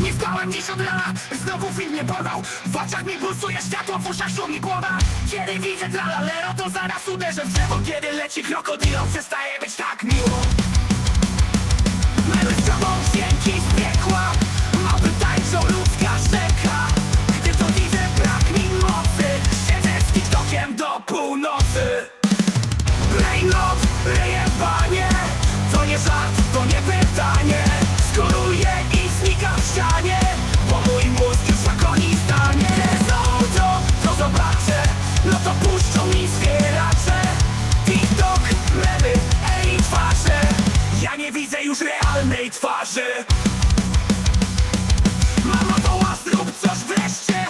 Nie spałem dziś od rana, znowu film mnie porwał. W oczach mi pulsuje światło, w uszach szumi głowa. Kiedy widzę tralalero, to zaraz uderzę w drzewo. Kiedy leci krokodilo, przestaje być tak miło. Myły z tobą dźwięki z piekła Małpy tańczą, ludzka rzeka. Gdy to widzę, brak mi mocy. Siedzę z TikTokiem do północy. Brainrot, ryjebanie widzę już realnej twarzy. Mamo woła, zrób coś wreszcie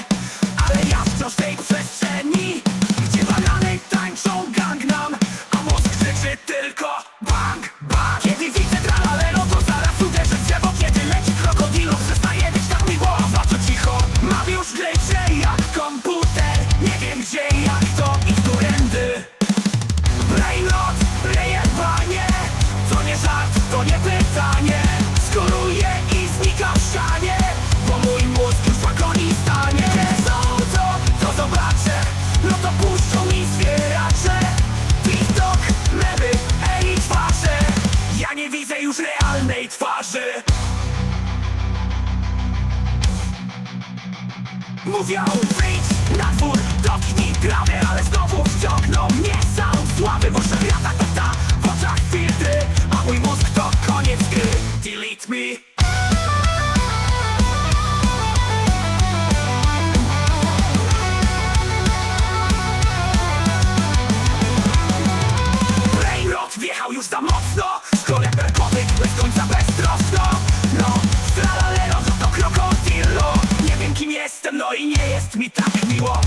Ale ja wciąż tej przestrzeni Gdzie banany tańczą gangnam A mózg krzyczy tylko bang, bang. Kiedy widzę tralalero to zaraz uderzę drzewo Kiedy leci krokodilo przestaje być tak miło A to cicho, mam już lecie jak komputer to nie pytanie. Skoruję i znikam w ścianie Bo mój mózg już w agonii stanie Są to, to zobaczę No to puszczą mi zwieracze TikTok, memy, ej twarze. Ja nie widzę już realnej twarzy. Mówią wyjdź na dwór, dotknij trawę Ale znowu wciągną mnie i nie jest mi tak miło